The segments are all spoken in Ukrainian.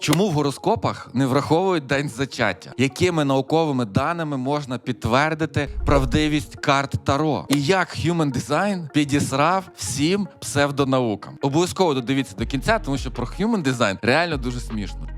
Чому в гороскопах не враховують день зачаття? Якими науковими даними можна підтвердити правдивість карт Таро? І як Human Design підісрав всім псевдонаукам? Обов'язково додивіться до кінця, тому що про Human Design реально дуже смішно.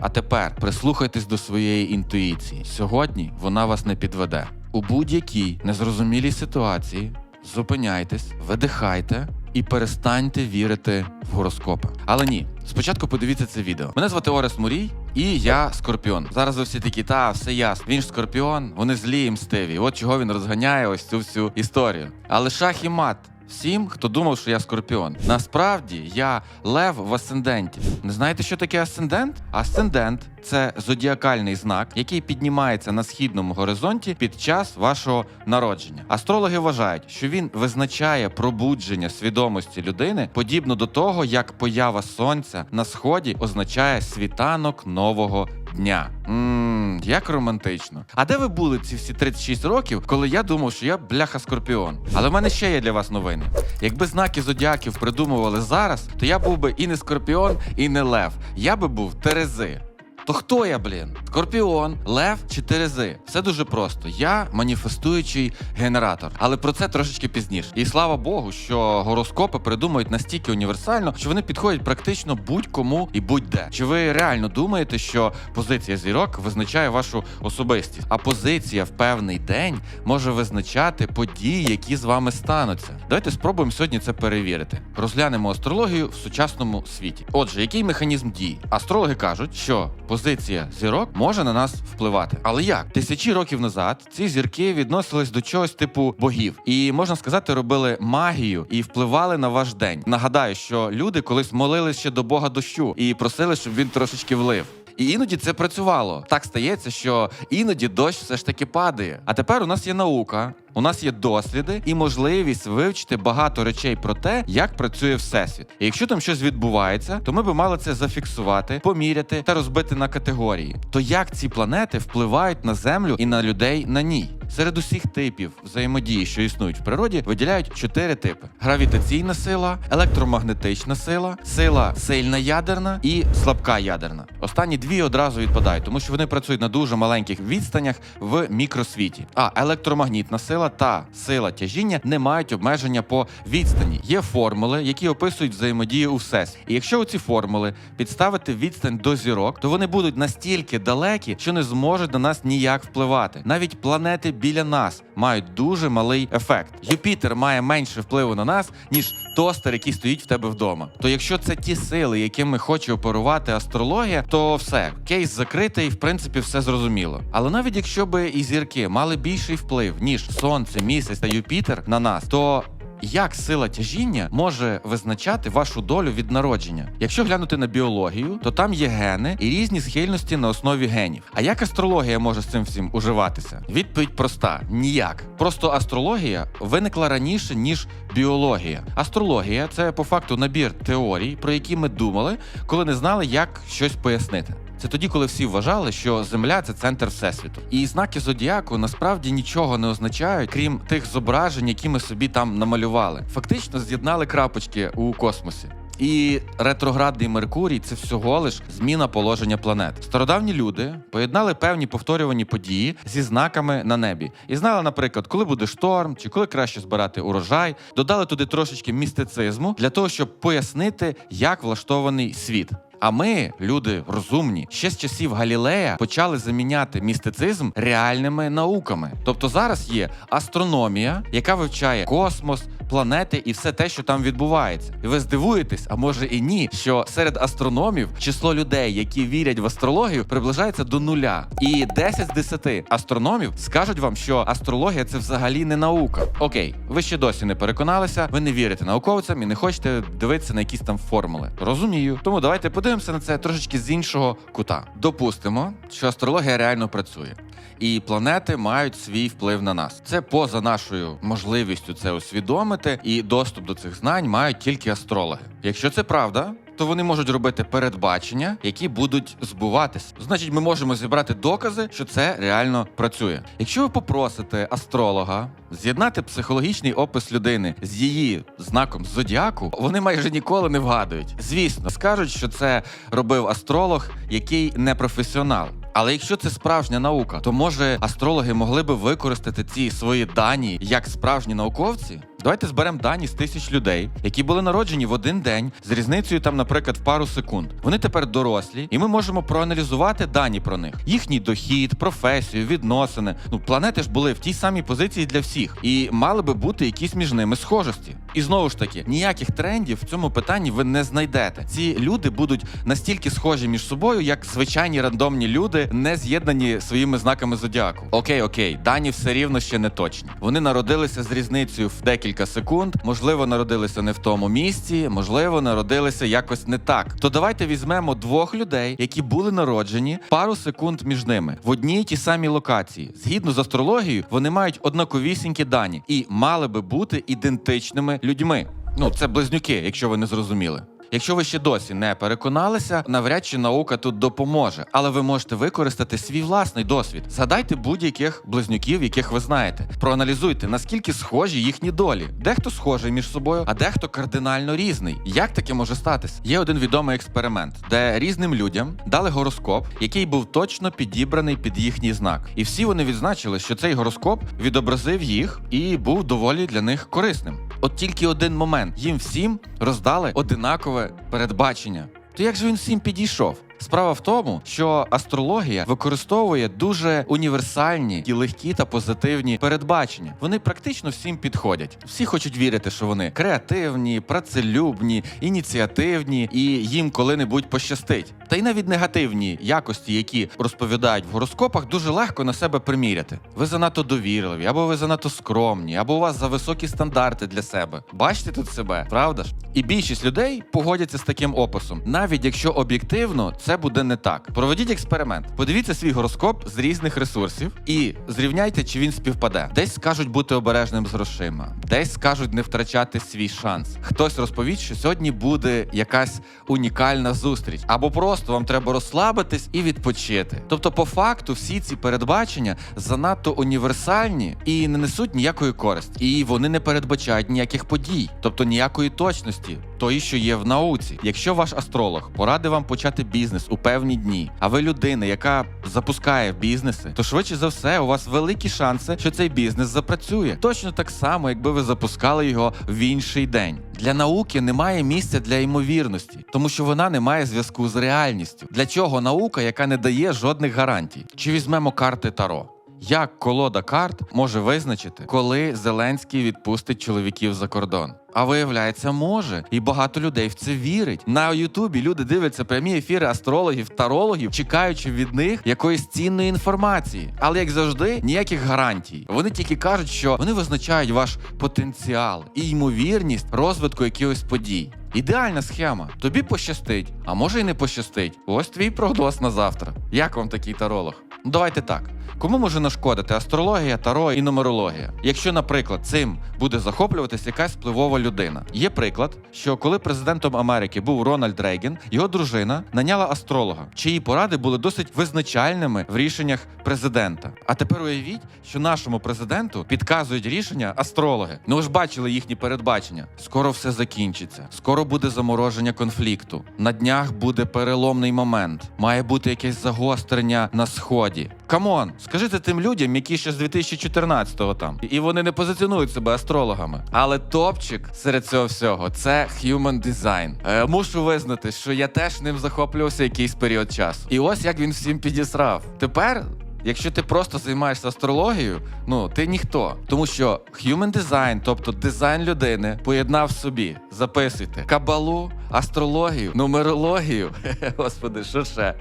А тепер прислухайтесь до своєї інтуїції. Сьогодні вона вас не підведе. У будь-якій незрозумілій ситуації зупиняйтесь, видихайте і перестаньте вірити в гороскопи. Але ні, спочатку подивіться це відео. Мене звати Орес Мурій, і я Скорпіон. Зараз ви всі такі, та все ясно. Він ж Скорпіон, вони злі і мстиві. От чого він розганяє ось цю всю історію. Але шах і мат. Всім, хто думав, що я скорпіон. Насправді я лев в асценденті. Не знаєте, що таке асцендент? Асцендент це зодіакальний знак, який піднімається на східному горизонті під час вашого народження. Астрологи вважають, що він визначає пробудження свідомості людини, подібно до того, як поява сонця на сході означає світанок нового дня. Ммм, як романтично. А де ви були ці всі 36 років, коли я думав, що я бляха скорпіон? Але в мене ще є для вас новини. Якби знаки зодіаків придумували зараз, то я був би і не скорпіон, і не лев. Я би був Терези. То хто я, блін? Скорпіон, лев чи терези? Все дуже просто. Я маніфестуючий генератор, але про це трошечки пізніше. І слава Богу, що гороскопи придумують настільки універсально, що вони підходять практично будь-кому і будь-де. Чи ви реально думаєте, що позиція зірок визначає вашу особистість? А позиція в певний день може визначати події, які з вами стануться. Давайте спробуємо сьогодні це перевірити. Розглянемо астрологію в сучасному світі. Отже, який механізм дії? Астрологи кажуть, що позиція зірок може на нас впливати. Але як? Тисячі років назад ці зірки відносились до чогось типу богів, і можна сказати, робили магію і впливали на ваш день. Нагадаю, що люди колись молились ще до Бога дощу і просили, щоб він трошечки влив. І іноді це працювало. Так стається, що іноді дощ все ж таки падає. А тепер у нас є наука, у нас є досліди і можливість вивчити багато речей про те, як працює всесвіт. І якщо там щось відбувається, то ми би мали це зафіксувати, поміряти та розбити на категорії. То як ці планети впливають на землю і на людей на ній? Серед усіх типів взаємодії, що існують в природі, виділяють чотири типи: гравітаційна сила, електромагнетична сила, сила сильна ядерна і слабка ядерна. Останні дві одразу відпадають, тому що вони працюють на дуже маленьких відстанях в мікросвіті. А електромагнітна сила та сила тяжіння не мають обмеження по відстані. Є формули, які описують взаємодію у всесвіті. І якщо у ці формули підставити відстань до зірок, то вони будуть настільки далекі, що не зможуть на нас ніяк впливати. Навіть планети біля нас мають дуже малий ефект. Юпітер має менше впливу на нас, ніж тостер, який стоїть в тебе вдома. То якщо це ті сили, якими хоче оперувати астрологія, то все, кейс закритий, в принципі, все зрозуміло. Але навіть якщо би і зірки мали більший вплив, ніж Сонце, місяць та Юпітер на нас, то як сила тяжіння може визначати вашу долю від народження? Якщо глянути на біологію, то там є гени і різні схильності на основі генів. А як астрологія може з цим всім уживатися? Відповідь проста: ніяк. Просто астрологія виникла раніше ніж біологія. Астрологія це по факту набір теорій, про які ми думали, коли не знали, як щось пояснити. Це тоді, коли всі вважали, що Земля це центр всесвіту. І знаки зодіаку насправді нічого не означають, крім тих зображень, які ми собі там намалювали. Фактично з'єднали крапочки у космосі. І ретроградний Меркурій це всього лиш зміна положення планет. Стародавні люди поєднали певні повторювані події зі знаками на небі і знали, наприклад, коли буде шторм чи коли краще збирати урожай, додали туди трошечки містицизму для того, щоб пояснити, як влаштований світ. А ми, люди розумні, ще з часів Галілея почали заміняти містицизм реальними науками. Тобто зараз є астрономія, яка вивчає космос, планети і все те, що там відбувається. І ви здивуєтесь, а може і ні, що серед астрономів число людей, які вірять в астрологію, приближається до нуля. І 10 з 10 астрономів скажуть вам, що астрологія це взагалі не наука. Окей, ви ще досі не переконалися, ви не вірите науковцям і не хочете дивитися на якісь там формули. Розумію. Тому давайте подивимося на це трошечки з іншого кута. Допустимо, що астрологія реально працює. І планети мають свій вплив на нас. Це поза нашою можливістю це усвідомити, і доступ до цих знань мають тільки астрологи. Якщо це правда, то вони можуть робити передбачення, які будуть збуватися. Значить, ми можемо зібрати докази, що це реально працює. Якщо ви попросите астролога з'єднати психологічний опис людини з її знаком зодіаку, вони майже ніколи не вгадують. Звісно, скажуть, що це робив астролог, який не професіонал. Але якщо це справжня наука, то може астрологи могли би використати ці свої дані як справжні науковці? Давайте зберемо дані з тисяч людей, які були народжені в один день з різницею там, наприклад, в пару секунд. Вони тепер дорослі, і ми можемо проаналізувати дані про них: їхній дохід, професію, відносини. Ну, планети ж були в тій самій позиції для всіх, і мали би бути якісь між ними схожості. І знову ж таки, ніяких трендів в цьому питанні ви не знайдете. Ці люди будуть настільки схожі між собою, як звичайні рандомні люди, не з'єднані своїми знаками зодіаку. Окей, окей, дані все рівно ще не точні. Вони народилися з різницею в декілька секунд. Можливо, народилися не в тому місці, можливо, народилися якось не так. То давайте візьмемо двох людей, які були народжені пару секунд між ними в одній і тій самій локації. Згідно з астрологією, вони мають однаковісінькі дані і мали би бути ідентичними людьми. Ну, це близнюки, якщо ви не зрозуміли. Якщо ви ще досі не переконалися, навряд чи наука тут допоможе, але ви можете використати свій власний досвід. Згадайте будь-яких близнюків, яких ви знаєте. Проаналізуйте, наскільки схожі їхні долі. Дехто схожий між собою, а дехто кардинально різний. Як таке може статись? Є один відомий експеримент, де різним людям дали гороскоп, який був точно підібраний під їхній знак. І всі вони відзначили, що цей гороскоп відобразив їх і був доволі для них корисним. От тільки один момент їм всім роздали одинакове передбачення. То як же він всім підійшов? Справа в тому, що астрологія використовує дуже універсальні і легкі та позитивні передбачення. Вони практично всім підходять. Всі хочуть вірити, що вони креативні, працелюбні, ініціативні і їм коли-небудь пощастить. Та й навіть негативні якості, які розповідають в гороскопах, дуже легко на себе приміряти. Ви занадто довірливі, або ви занадто скромні, або у вас за високі стандарти для себе. Бачите тут себе, правда ж? І більшість людей погодяться з таким описом, навіть якщо об'єктивно це буде не так. Проведіть експеримент. Подивіться свій гороскоп з різних ресурсів і зрівняйте, чи він співпаде. Десь скажуть бути обережним з грошима, десь скажуть не втрачати свій шанс. Хтось розповість, що сьогодні буде якась унікальна зустріч, або просто вам треба розслабитись і відпочити. Тобто, по факту, всі ці передбачення занадто універсальні і не несуть ніякої користі, і вони не передбачають ніяких подій, тобто ніякої точності, тої, що є в науці. Якщо ваш астролог порадив вам почати бізнес у певні дні, а ви людина, яка запускає бізнеси, то швидше за все у вас великі шанси, що цей бізнес запрацює. Точно так само, якби ви запускали його в інший день. Для науки немає місця для ймовірності, тому що вона не має зв'язку з реальністю. Для чого наука, яка не дає жодних гарантій? Чи візьмемо карти Таро? Як колода карт може визначити, коли Зеленський відпустить чоловіків за кордон? А виявляється, може, і багато людей в це вірить. На Ютубі люди дивляться прямі ефіри астрологів, тарологів, чекаючи від них якоїсь цінної інформації. Але як завжди, ніяких гарантій. Вони тільки кажуть, що вони визначають ваш потенціал і ймовірність розвитку якихось подій. Ідеальна схема. Тобі пощастить, а може й не пощастить. Ось твій прогноз на завтра. Як вам такий таролог? Давайте так. Кому може нашкодити астрологія, таро і нумерологія? Якщо, наприклад, цим буде захоплюватись якась впливова людина. Є приклад, що коли президентом Америки був Рональд Рейган, його дружина наняла астролога, чиї поради були досить визначальними в рішеннях президента. А тепер уявіть, що нашому президенту підказують рішення астрологи. Ну ви ж бачили їхні передбачення. Скоро все закінчиться. Скоро буде замороження конфлікту. На днях буде переломний момент. Має бути якесь загострення на сході. Камон, скажите тим людям, які ще з 2014-го там, і вони не позиціонують себе астрологами. Але топчик серед цього всього це human design. Е, мушу визнати, що я теж ним захоплювався якийсь період часу. І ось як він всім підісрав. Тепер. Якщо ти просто займаєшся астрологією, ну ти ніхто, тому що human design, тобто дизайн людини, поєднав собі. Записуйте кабалу, астрологію, нумерологію, господи, що ще?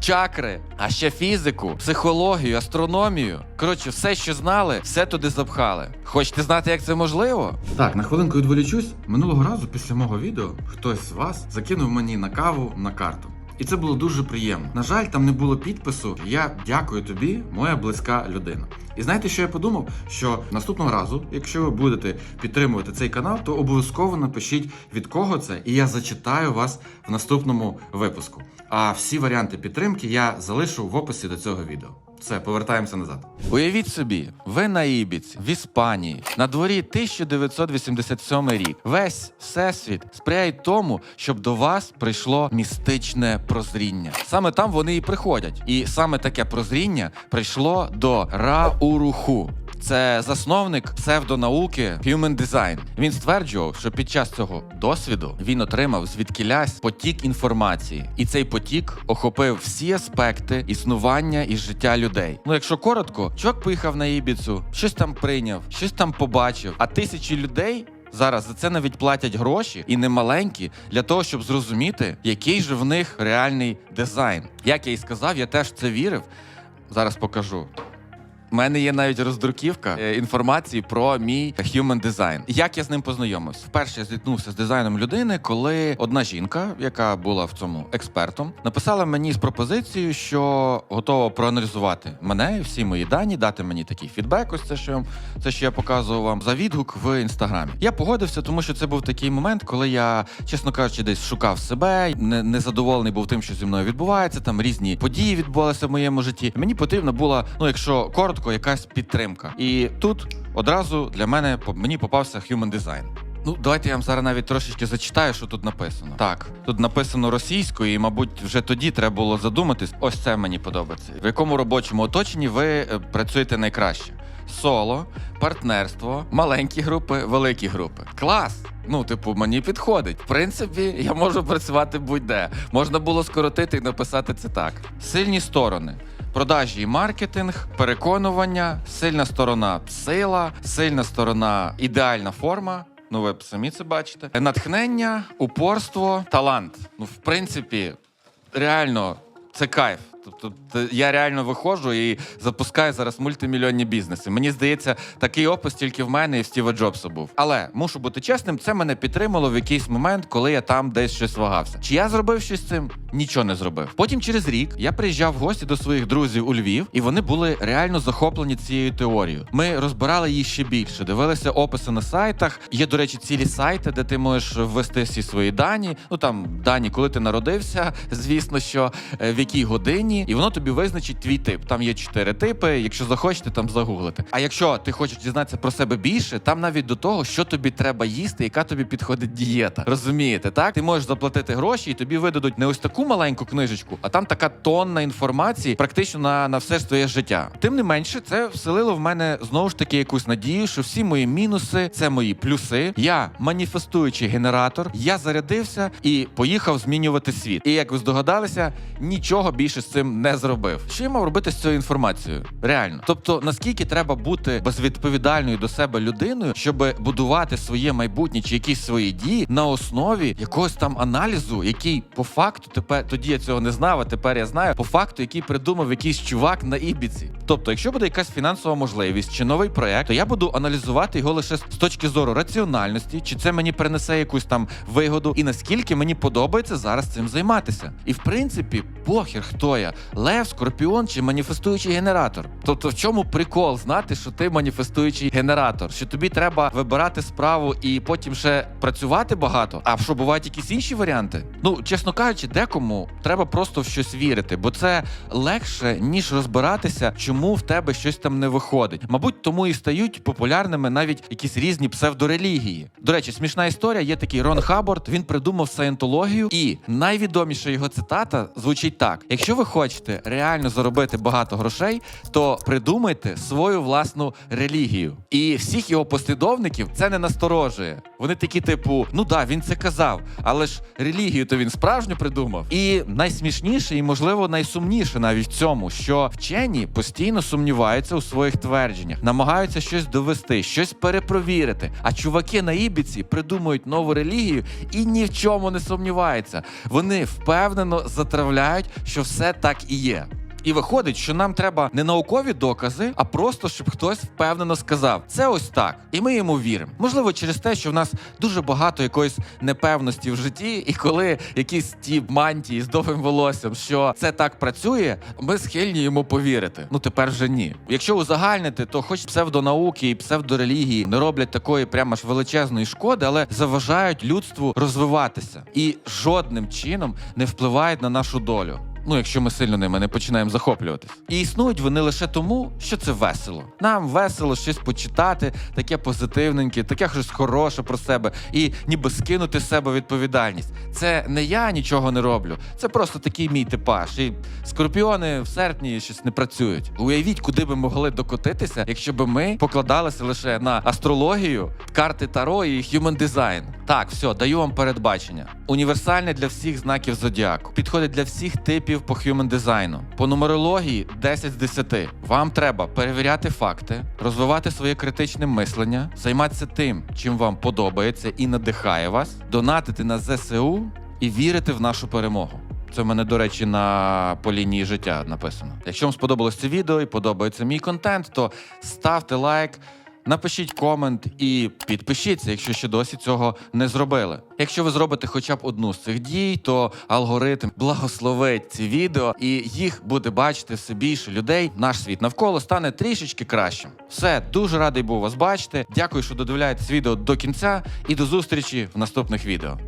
Чакри, а ще фізику, психологію, астрономію. Коротше, все, що знали, все туди запхали. Хочете знати, як це можливо? Так, на хвилинку відволічусь. Минулого разу після мого відео хтось з вас закинув мені на каву на карту. І це було дуже приємно. На жаль, там не було підпису. Я дякую тобі, моя близька людина. І знаєте, що я подумав? Що наступного разу, якщо ви будете підтримувати цей канал, то обов'язково напишіть від кого це, і я зачитаю вас в наступному випуску. А всі варіанти підтримки я залишу в описі до цього відео. Все, повертаємося назад. Уявіть собі, ви на Ібіці, в Іспанії, на дворі 1987 рік. Весь всесвіт сприяє тому, щоб до вас прийшло містичне прозріння. Саме там вони і приходять. І саме таке прозріння прийшло до Рауруху. Це засновник псевдонауки Human Design. Він стверджував, що під час цього досвіду він отримав звідкілясь потік інформації, і цей потік охопив всі аспекти існування і життя людей. Ну, якщо коротко, чувак поїхав на Ібіцу, щось там прийняв, щось там побачив, а тисячі людей. Зараз за це навіть платять гроші і немаленькі для того, щоб зрозуміти, який же в них реальний дизайн. Як я і сказав, я теж це вірив. Зараз покажу. У мене є навіть роздруківка е, інформації про мій human design. Як я з ним познайомився? Вперше я зіткнувся з дизайном людини, коли одна жінка, яка була в цьому експертом, написала мені з пропозицією, що готова проаналізувати мене всі мої дані, дати мені такий фідбек. Ось це що я, це, що я показував вам за відгук в інстаграмі. Я погодився, тому що це був такий момент, коли я, чесно кажучи, десь шукав себе, не, незадоволений був тим, що зі мною відбувається. Там різні події відбувалися в моєму житті. Мені потрібна була, ну якщо коротко, якась підтримка. І тут одразу для мене мені попався Human Design. Ну, давайте я вам зараз навіть трошечки зачитаю, що тут написано. Так, тут написано російською, і, мабуть, вже тоді треба було задуматись. Ось це мені подобається. В якому робочому оточенні ви е, працюєте найкраще? Соло, партнерство, маленькі групи, великі групи. Клас! Ну, типу, мені підходить. В принципі, я можу працювати будь-де. Можна було скоротити і написати це так: сильні сторони. Продажі і маркетинг, переконування, сильна сторона сила, сильна сторона ідеальна форма. Ну, ви самі це бачите. Натхнення, упорство, талант. Ну, в принципі, реально, це кайф. Тобто я реально виходжу і запускаю зараз мультимільйонні бізнеси. Мені здається, такий опис тільки в мене і в Стіва Джобса був. Але мушу бути чесним, це мене підтримало в якийсь момент, коли я там десь щось вагався. Чи я зробив щось з цим? Нічого не зробив. Потім через рік я приїжджав в гості до своїх друзів у Львів, і вони були реально захоплені цією теорією. Ми розбирали її ще більше, дивилися описи на сайтах. Є, до речі, цілі сайти, де ти можеш ввести всі свої дані. Ну там дані, коли ти народився, звісно, що е, в якій годині, і воно тобі визначить твій тип. Там є чотири типи. Якщо захочете, там загуглити. А якщо ти хочеш дізнатися про себе більше, там навіть до того, що тобі треба їсти, яка тобі підходить дієта. Розумієте, так? Ти можеш заплатити гроші, і тобі видадуть не ось таку маленьку книжечку, а там така тонна інформації, практично на, на все своє життя. Тим не менше, це вселило в мене знову ж таки якусь надію, що всі мої мінуси це мої плюси. Я маніфестуючий генератор, я зарядився і поїхав змінювати світ. І як ви здогадалися, нічого більше з цим не зробив. Що я мав робити з цією інформацією? Реально, тобто наскільки треба бути безвідповідальною до себе людиною, щоб будувати своє майбутнє чи якісь свої дії на основі якогось там аналізу, який по факту тепер тоді я цього не знав, а тепер я знаю. По факту, який придумав якийсь чувак на ібіці. Тобто, якщо буде якась фінансова можливість чи новий проект, то я буду аналізувати його лише з точки зору раціональності, чи це мені принесе якусь там вигоду, і наскільки мені подобається зараз цим займатися. І в принципі, похер хто я, лев, скорпіон чи маніфестуючий генератор. Тобто, в чому прикол знати, що ти маніфестуючий генератор? Що тобі треба вибирати справу і потім ще працювати багато? А що бувають якісь інші варіанти? Ну, чесно кажучи, декому треба просто в щось вірити, бо це легше ніж розбиратися, чому в тебе щось там не виходить. Мабуть, тому і стають популярними навіть якісь різні псевдорелігії. До речі, смішна історія. Є такий Рон Хаббард, Він придумав саєнтологію, і найвідоміша його цитата звучить так: якщо ви хочете реально заробити багато грошей, то придумайте свою власну релігію. І всіх його послідовників це не насторожує. Вони такі, типу, ну да, він це казав, але ж релігію то він справжню придумав. І найсмішніше, і можливо найсумніше навіть в цьому, що вчені постійно сумніваються у своїх твердженнях, намагаються щось довести, щось перепровірити. А чуваки на Ібіці придумують нову релігію і ні в чому не сумніваються. Вони впевнено затравляють, що все так і є. І виходить, що нам треба не наукові докази, а просто щоб хтось впевнено сказав: це ось так, і ми йому віримо. Можливо, через те, що в нас дуже багато якоїсь непевності в житті, і коли якісь ті мантії з довгим волоссям, що це так працює, ми схильні йому повірити. Ну тепер вже ні. Якщо узагальнити, то хоч псевдонауки і псевдорелігії не роблять такої прямо ж величезної шкоди, але заважають людству розвиватися і жодним чином не впливають на нашу долю. Ну, якщо ми сильно ними не починаємо захоплюватись. І існують вони лише тому, що це весело. Нам весело щось почитати, таке позитивненьке, таке щось хороше про себе, і ніби скинути з себе відповідальність. Це не я нічого не роблю, це просто такий мій типаж. І скорпіони в серпні щось не працюють. Уявіть, куди би могли докотитися, якщо би ми покладалися лише на астрологію, карти Таро і human design. Так, все, даю вам передбачення. Універсальне для всіх знаків зодіаку. Підходить для всіх типів по human дизайну. По нумерології 10 з 10. Вам треба перевіряти факти, розвивати своє критичне мислення, займатися тим, чим вам подобається і надихає вас, донатити на ЗСУ і вірити в нашу перемогу. Це в мене, до речі, на по лінії життя написано. Якщо вам сподобалось це відео і подобається мій контент, то ставте лайк. Напишіть комент і підпишіться, якщо ще досі цього не зробили. Якщо ви зробите хоча б одну з цих дій, то алгоритм благословить ці відео, і їх буде бачити все більше людей. Наш світ навколо стане трішечки кращим. Все, дуже радий був вас бачити. Дякую, що додивляєтесь відео до кінця, і до зустрічі в наступних відео.